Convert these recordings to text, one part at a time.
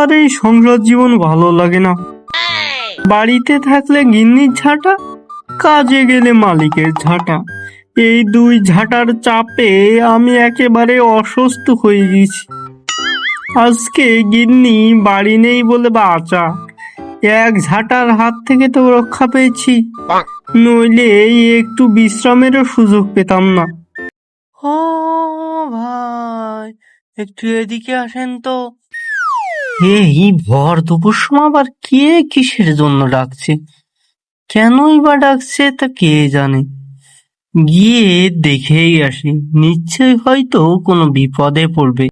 আর এই সংসার জীবন ভালো লাগে না। বাড়িতে থাকলে গিন্নির ঝাঁটা, কাজে গেলে মালিকের ঝাঁটা। এই দুই ঝাঁটার চাপে আমি একেবারে অসুস্থ হয়ে গেছি। আজকে গিন্নি বাড়ি নেই বলে বাঁচা। এক ঝাঁটার হাত থেকে তো রক্ষা পেয়েছি। নইলে একটু বিশ্রামেরও সুযোগ পেতাম না। ও ভাই, একটু এদিকে আসেন তো। এই ভর দুপুর সময় আবার কে কিসের জন্য ডাকছে? কেনই বা ডাকছে তা কে জানে? গিয়ে দেখেই আসি, নিশ্চয়ই হয়তো কোনো বিপদে পড়বে।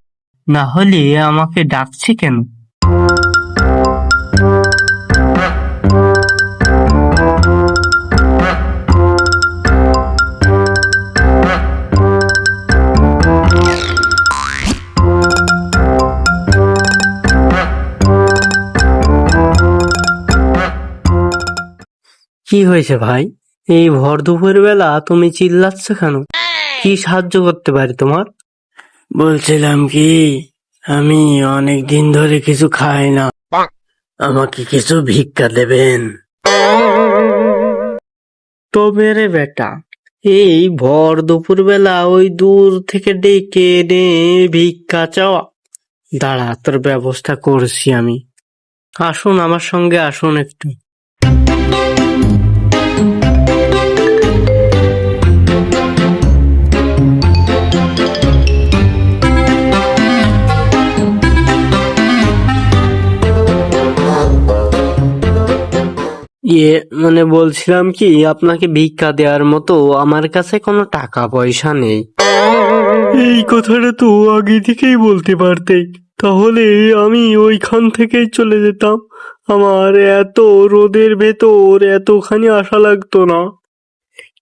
না হলে আমাকে ডাকছে কেন? কি হয়েছে ভাই? এই ভর দুপুর বেলা তুমি চিল্লাচ্ছ কেন? কি সাহায্য করতে পারি তোমার? বলছিলাম কি আমি অনেক দিন ধরে কিছু খাই না। আমাকে কিছু ভিক্ষা দেবেন। তবে রে বেটা এই ভর দুপুর বেলা ওই দূর থেকে ডেকে এনে ভিক্ষা চাওয়া। দাঁড়া তোর ব্যবস্থা করছি আমি। আসুন আমার সঙ্গে আসুন একটু। ইয়ে মানে বলছিলাম কি আপনাকে ভিক্ষা দেওয়ার মতো আমার কাছে কোনো টাকা পয়সা নেই। এই কথাটা তো আগে থেকেই বলতে পারতে। তাহলে আমি ওইখান থেকেই চলে যেতাম। আমার এত রোদের ভেতর এতখানি আশা লাগতো না।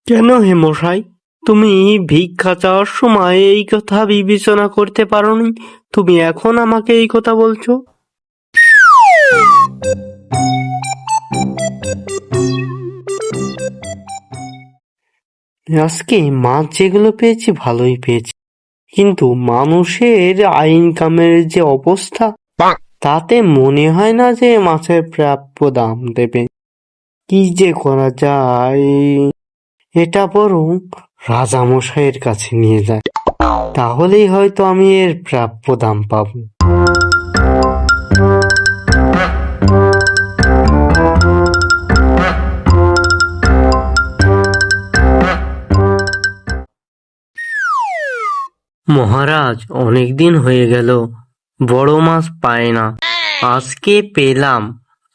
কেন হে মশাই? তুমি ভিক্ষা চাওয়ার সময় এই কথা বিবেচনা করতে পারোনি? তুমি এখন আমাকে এই কথা বলছো? আজকে মাছ যেগুলো পেয়েছি ভালোই পেয়েছি। কিন্তু মানুষের ইনকামের যে অবস্থা তাতে মনে হয় না যে মাছের প্রাপ্য দাম দেবে। কি যে করা যায় এটা বরং রাজামশাইয়ের কাছে নিয়ে যায়। তাহলেই হয়তো আমি এর প্রাপ্য দাম পাবো। মহারাজ অনেক দিন হয়ে গেল। বড় মাছ পায় না। আজকে পেলাম।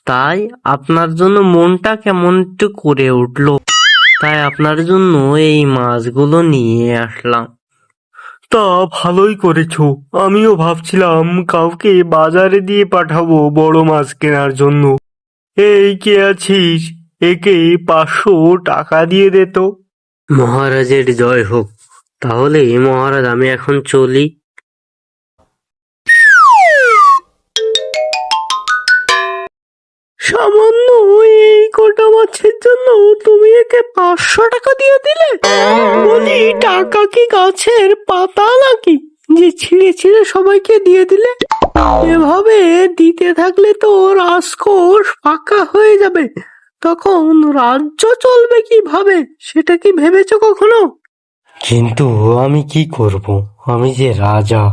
তাই আপনার জন্য মনটা কেমন একটু করে উঠল। তাই আপনার জন্য এই মাছগুলো নিয়ে আসলাম। তা ভালোই করেছ। আমিও ভাবছিলাম কাউকে বাজারে দিয়ে পাঠাবো বড় মাছ কেনার জন্য। এই কে আছিস? একে পাঁচশো টাকা দিয়ে দে তো। মহারাজের জয় হোক। তাহলে মহারাজ, আমি এখন চলি। সামান্য এই কটা মাছের জন্য তুমি একে পাঁচশো টাকা দিয়ে দিলে? বলি, টাকা কি গাছের পাতা নাকি? যে ছিঁড়ে ছিঁড়ে সবাইকে দিয়ে দিলে? এভাবে দিতে থাকলে তো রাজকোষ ফাঁকা হয়ে যাবে। তখন রাজ্য চলবে কীভাবে, সেটা কি ভেবেছো কখনো? কিন্তু আমি কি করব? আমি যে রাজা,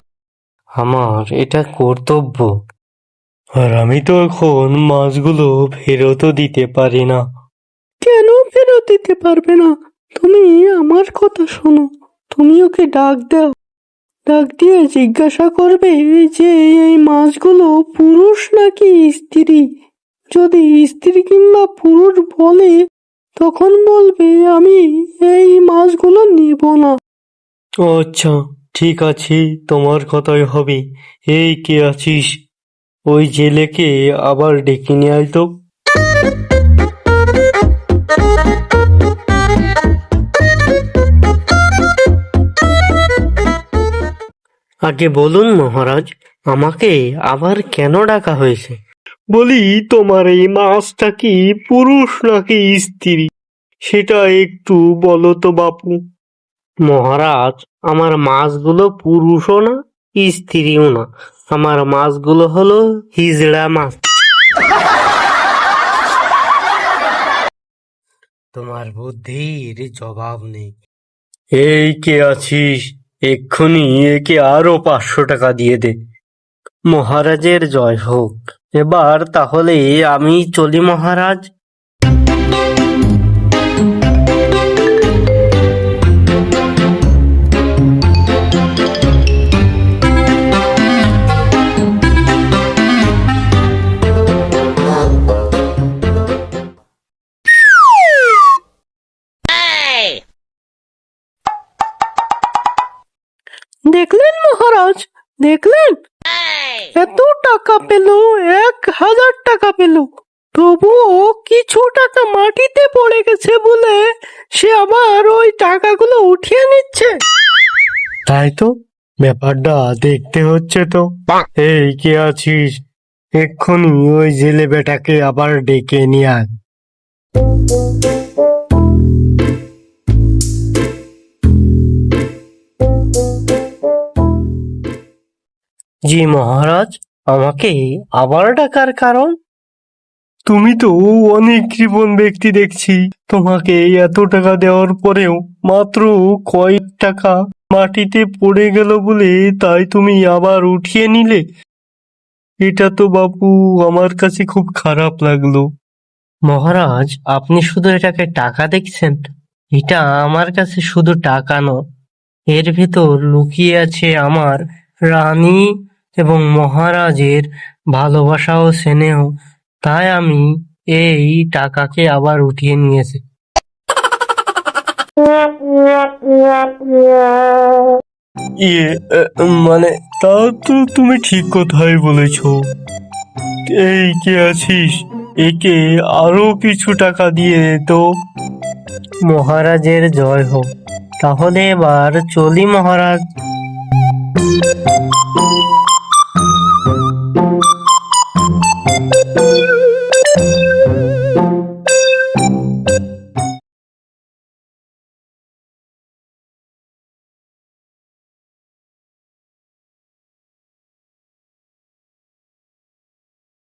আমার এটা কর্তব্য। আর আমি তো এখন মাছগুলো ফেরতও দিতে পারি না। কেন ফেরত দিতে পারবে না? তুমি আমার কথা শোনো। তুমি ওকে ডাক দাও। ডাক দিয়ে জিজ্ঞাসা করবে যে, এই মাছগুলো পুরুষ নাকি স্ত্রী? যদি স্ত্রী কিংবা পুরুষ বলে তখন বলবে, আমি এই মাছগুলো নিব না। আচ্ছা ঠিক আছে, তোমার কথাই হবে। এই কে আছিস? ওই জেলেকে আবার ডেকে নিয়ে আয় তো। আগে বলুন মহারাজ, আমাকে আবার কেন ডাকা হয়েছে? বলি তোমার এই মাছটা কি পুরুষ নাকি স্ত্রী? সেটা একটু বলো তো বাপু। মহারাজ আমার মাছগুলো পুরুষও না স্ত্রীও না। আমার মাছগুলো হলো হিজড়া মাছ। তোমার বুদ্ধির জবাব নেই। এই কে আছিস? এক্ষুনি একে আরও পাঁচশো টাকা দিয়ে দে। মহারাজের জয় হোক। এবার তাহলে আমি চলি মহারাজ। দেখলেন মহারাজ? দেখলেন? এত টাকা পেল, এক হাজার টাকা পেল। তবুও কিছু টাকা মাটিতে পড়ে গেছে বলে সে আবার ওই টাকাগুলো উঠিয়ে নিচ্ছে। তাই তো, ব্যাপারটা দেখতে হচ্ছে তো। এই, কে আছিস? এক্ষুনি ওই জেলে বেটাকে আবার ডেকে নিয়ে আয়। জি মহারাজ আমাকে আবার ডাকার কারণ? তুমি তো অনেক কৃপণ ব্যক্তি দেখছি। তোমাকে এত টাকা দেওয়ার পরেও মাত্র কয়েক টাকা মাটিতে পড়ে গেল বলে তাই তুমি আবার উঠিয়ে নিলে? এটা তো বাপু আমার কাছে খুব খারাপ লাগল। মহারাজ আপনি শুধু এটাকে টাকা দেখছেন? এটা আমার কাছে শুধু টাকা নয়। এর ভেতর লুকিয়ে আছে আমার রানী এবং মহারাজের ভালোবাসা ও স্নেহ তাই আমি এই টাকাকে আবার উঠিয়ে নিয়েছি। ইয়ে মানে তা তো তুমি ঠিক কথাই বলেছ। এই কে আছিস? একে আরও কিছু টাকা দিয়ে তো। মহারাজের জয় হোক। তাহলে এবার চলি মহারাজ।